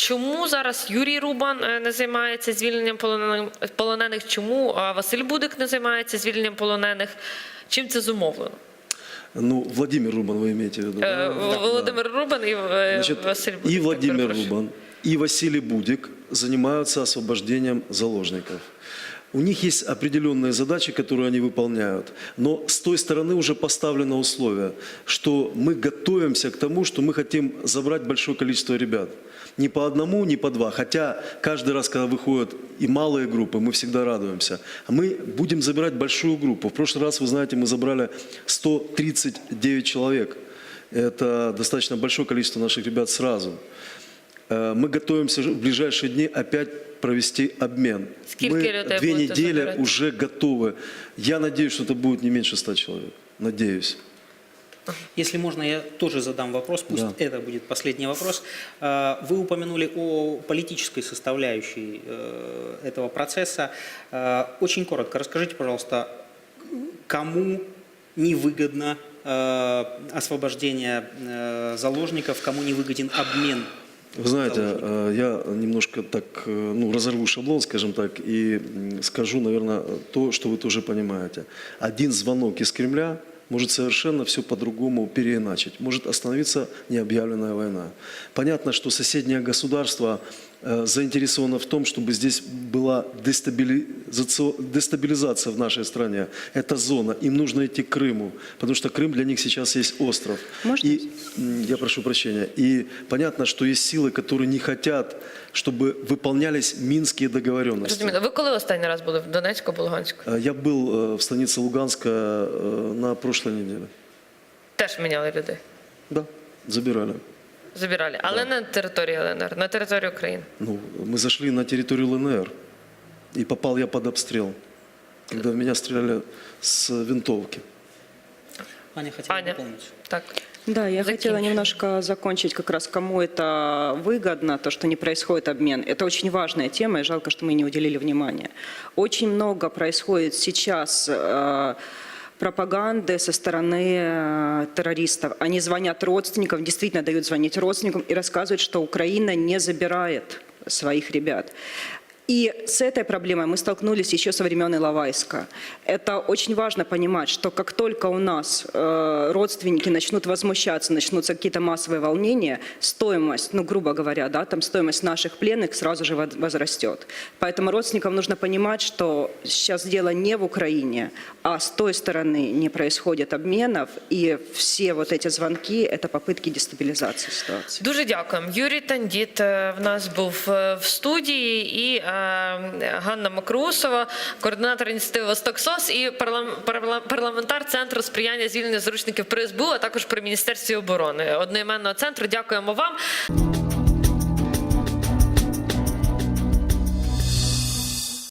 Чому зараз Юрій Рубан е, не займається звільненням полонених? Чому Василь Будик не займається звільненням полонених? Чим це зумовлено? Ну, Владимир Рубан вы имеете в виду? Е, да? Володимир Рубан і е, Значит, Василь Будик. и Владимир. Рубан, и Василий Будик занимаются освобождением заложников. У них есть определенные задачи, которые они выполняют. Но с той стороны уже поставлено условие, что мы готовимся к тому, что мы хотим забрать большое количество ребят. Не по одному, не по два. Хотя каждый раз, когда выходят и малые группы, мы всегда радуемся. А мы будем забирать большую группу. В прошлый раз, вы знаете, мы забрали 139 человек. Это достаточно большое количество наших ребят сразу. Э, Мы готовимся в ближайшие дни опять провести обмен. Сколько Мы две недели забирать? уже готовы. Я надеюсь, что это будет не меньше 100 человек. Надеюсь. Если можно, я тоже задам вопрос, пусть Да. это будет последний вопрос. Э, Вы упомянули о политической составляющей э, этого процесса. Э, Очень коротко расскажите, пожалуйста, кому невыгодно э, освобождение э, заложников, кому невыгоден обмен Вы знаете, э, я немножко так, э, ну, разорву шаблон, скажем так, и скажу, наверное, то, что вы тоже понимаете. Один звонок из Кремля может совершенно все по-другому переиначить. Может остановиться необъявленная война. Понятно, что соседнее государство э, заинтересовано в том, чтобы здесь была дестабилизация, дестабилизация в нашей стране. Это зона. Им нужно идти к Крыму, потому что Крым для них сейчас есть остров. Можно? И М, Я прошу прощения. И понятно, что есть силы, которые не хотят, чтобы выполнялись минские договоренности. Розумію. Ви коли останній раз були в Донецьку або Луганську? Э, Я был э, в станице Луганска э, на прошлой неделе. Теж міняли людей. Да, забирали. Забирали, але не на території ЛНР, на території України. Ну, мы зашли на территорию ЛНР, и попал я под обстрел, когда в меня стреляли с винтовки. Аня хотела Аня. дополнить. Так. Да, я Закинь. хотела немножко закончить как раз, кому это выгодно, то, что не происходит обмен. Это очень важная тема, и жалко, что мы не уделили внимания. Очень много происходит сейчас э, пропаганды со стороны э, террористов. Они звонят родственникам, действительно дают звонить родственникам и рассказывают, что Украина не забирает своих ребят. И с этой проблемой мы столкнулись еще со времен Иловайска. Это очень важно понимать, что как только у нас э, родственники начнут возмущаться, начнутся какие-то массовые волнения, стоимость, ну грубо говоря, да, там стоимость наших пленных сразу же воз- возрастет. Поэтому родственникам нужно понимать, что сейчас дело не в Украине, а с той стороны не происходит обменов, и все вот эти звонки – это попытки дестабилизации ситуации. Дуже дякуємо. Юрій Тандіт е, в нас був е, в студії, і е, Ганна Макрусова, координатор ініціативи Восток СОС і парлам- парламентар Центру сприяння звільнення заручників при СБУ, а також при Міністерстві оборони одноіменного центру. Дякуємо вам.